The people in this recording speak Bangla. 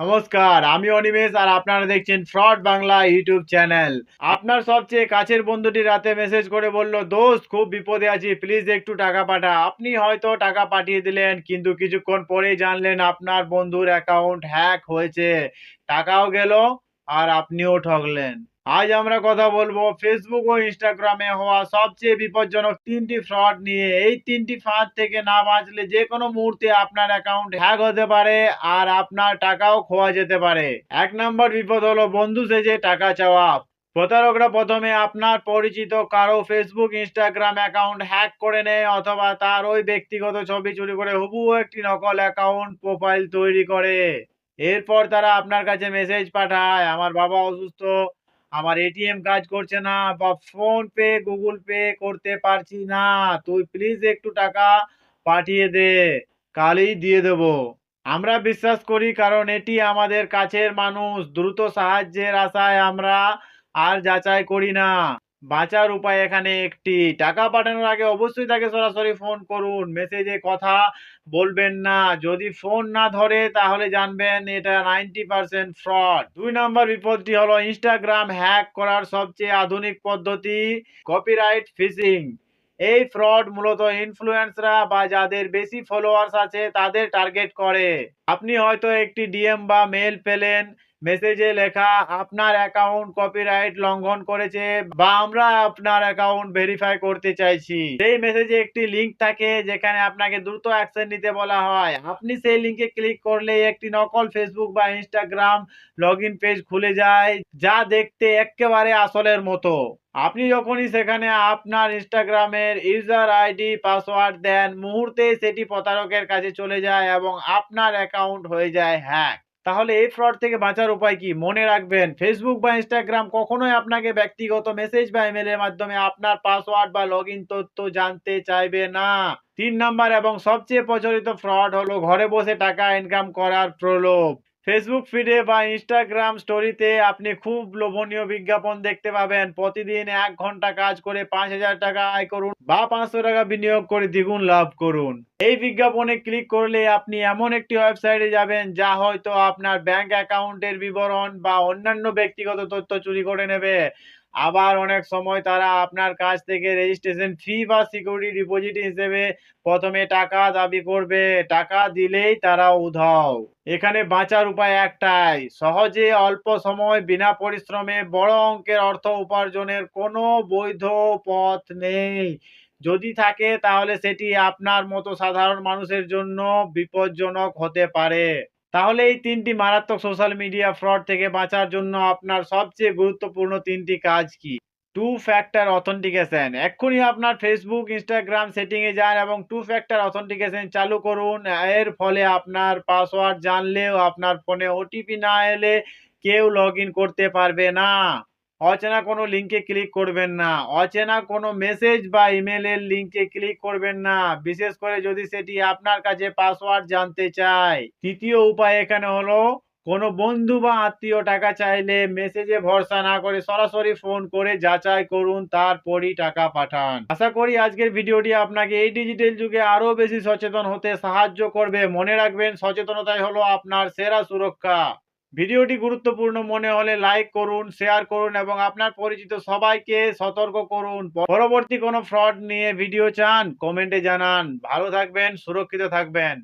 নমস্কার, আমি অনিমেষ আর আপনারা দেখছেন ফ্রড বাংলা ইউটিউব চ্যানেল। আপনার সবচেয়ে কাছের বন্ধুটি রাতে মেসেজ করে বলল, দোস্ত, খুব বিপদে আছি, প্লিজ একটু টাকা পাঠা। আপনি হয়তো টাকা পাঠিয়ে দিলেন, কিন্তু কিছুক্ষণ পরেই জানলেন আপনার বন্ধুর অ্যাকাউন্ট হ্যাক হয়েছে। টাকাও গেল আর আপনিও ঠকলেন আজ আমরা কথা বলব ফেসবুক ও ইনস্টাগ্রামে হওয়া সবচেয়ে বিপজ্জনক তিনটি ফ্রড নিয়ে। এই তিনটি ফাঁদ থেকে না বাঁচলে যে কোনো মুহূর্তে আপনার অ্যাকাউন্ট হ্যাক হতে পারে আর আপনার টাকাও খোয়া যেতে পারে। এক নম্বর বিপদ হলো বন্ধু সেজে টাকা চাওয়া। প্রতারকরা প্রথমে আপনার পরিচিত কারও ফেসবুক ইনস্টাগ্রাম অ্যাকাউন্ট হ্যাক করে নেয় অথবা তার ওই ব্যক্তিগত ছবি চুরি করে হুবু একটি নকল অ্যাকাউন্ট প্রোফাইল তৈরি করে। এরপর তারা আপনার কাছে মেসেজ পাঠায়, আমার বাবা অসুস্থ আমার এটিএম কাজ করছে না, বা ফোন পে গুগল পে করতে পারছি না। তুই প্লিজ একটু টাকা পাঠিয়ে দে, কালই দিয়ে দেব। আমরা বিশ্বাস করি কারণ এটি আমাদের কাছের মানুষ, দ্রুত সাহায্যের আশায় আমরা আর যাচাই করি না। বাঁচার উপায় এখানে একটি। টাকা পাঠানোর আগে অবশ্যই তাকে সরাসরি ফোন করুন। মেসেজে কথা বলবেন না। যদি ফোন না ধরে, তাহলে জানবেন এটা নাইনটি পার্সেন্ট ফ্রড দুই নম্বর বিপদটি হলো ইনস্টাগ্রাম হ্যাক করার সবচেয়ে আধুনিক পদ্ধতি কপিরাইট ফিশিং এই ফ্রড মূলত ইনফ্লুয়েন্সরা বা যাদের বেশি ফলোয়ার্স আছে, তাদের টার্গেট করে। আপনি হয়তো একটি ডিএম বা মেল পেলেন মেসেজে লেখা, আপনার অ্যাকাউন্ট কপিরাইট লঙ্ঘন করেছে বা আমরা আপনার অ্যাকাউন্ট ভেরিফাই করতে চাইছি। সেই মেসেজে একটি লিংক থাকে যেখানে আপনাকে দ্রুত অ্যাকশন নিতে বলা হয়। আপনি সেই লিঙ্কে ক্লিক করলে একটি নকল ফেসবুক বা ইনস্টাগ্রাম লগ পেজ খুলে যায়, যা দেখতে একেবারে আসলের মতো। আপনি যখনই সেখানে আপনার ইনস্টাগ্রামের ইউজার আইডি পাসওয়ার্ড দেন মুহূর্তে সেটি প্রতারকের কাছে চলে যায় এবং আপনার অ্যাকাউন্ট হয়ে যায় হ্যাক তাহলে এই ফ্রড থেকে বাঁচার উপায় কি? মনে রাখবেন ফেসবুক বা ইনস্টাগ্রাম কখনোই আপনাকে ব্যক্তিগত মেসেজ বা ইমেলের মাধ্যমে আপনার পাসওয়ার্ড বা লগ তথ্য জানতে চাইবে না। তিন নাম্বার এবং সবচেয়ে প্রচলিত ফ্রড হলো ঘরে বসে টাকা ইনকাম করার প্রলোভ। ফেসবুক ফিডে বা ইনস্টাগ্রাম স্টোরিতে আপনি খুব লোভনীয় বিজ্ঞাপন দেখতে পাবেন। প্রতিদিন এক ঘণ্টা কাজ করে পাঁচ হাজার টাকা আয় করুন বা পাঁচশো টাকা বিনিয়োগ করে দ্বিগুণ লাভ করুন। এই বিজ্ঞাপনে ক্লিক করলে আপনি এমন একটি ওয়েবসাইটে যাবেন যা হয়তো আপনার ব্যাংক অ্যাকাউন্টের বিবরণ বা অন্যান্য ব্যক্তিগত তথ্য চুরি করে নেবে। আবার অনেক সময় তারা আপনার কাছ থেকে রেজিস্ট্রেশন ফি বা সিকিউরিটি ডিপোজিট হিসেবে প্রথমে টাকা দাবি করবে। টাকা দিলেই তারা উধাও। এখানে বাঁচার উপায় একটাই, সহজে অল্প সময় বিনা পরিশ্রমে বড় অঙ্কের অর্থ উপার্জনের কোনো বৈধ পথ নেই। যদি থাকে তাহলে সেটি আপনার মতো সাধারণ মানুষের জন্য বিপজ্জনক হতে পারে। তাহলে এই তিনটি মারাত্মক সোশ্যাল মিডিয়া ফ্রড থেকে বাঁচার জন্য আপনার সবচেয়ে গুরুত্বপূর্ণ তিনটি কাজ কি? টু ফ্যাক্টর অথেন্টিকেশন এক্ষুনি আপনার ফেসবুক ইনস্টাগ্রাম সেটিংয়ে যান এবং টু ফ্যাক্টর অথেন্টিকেশন চালু করুন। এর ফলে আপনার পাসওয়ার্ড জানলেও আপনার ফোনে ওটিপি না এলে কেউ লগ করতে পারবে না। অচেনা কোনো লিঙ্কে ক্লিক করবেন না। অচেনা কোনো মেসেজ বা ইমেলের লিঙ্কে ক্লিক করবেন না। বিশেষ করে যদি সেটি আপনার কাছে পাসওয়ার্ড জানতে চায়। তৃতীয় উপায় এখানে হলো, কোনো বন্ধু বা আত্মীয় টাকা চাইলে মেসেজে ভরসা না করে সরাসরি ফোন করে যাচাই করুন, তারপরই টাকা পাঠান। আশা করি আজকের ভিডিওটি আপনাকে এই ডিজিটাল যুগে আরও বেশি সচেতন হতে সাহায্য করবে। মনে রাখবেন, সচেতনতাই হলো আপনার সেরা সুরক্ষা। ভিডিওটি গুরুত্বপূর্ণ, মনে হলে লাইক করুন শেয়ার করুন এবং আপনার পরিচিত সবাইকে সতর্ক করুন। পরবর্তী কোনো ফ্রড নিয়ে ভিডিও চান কমেন্টে জানান। ভালো থাকবেন, সুরক্ষিত থাকবেন।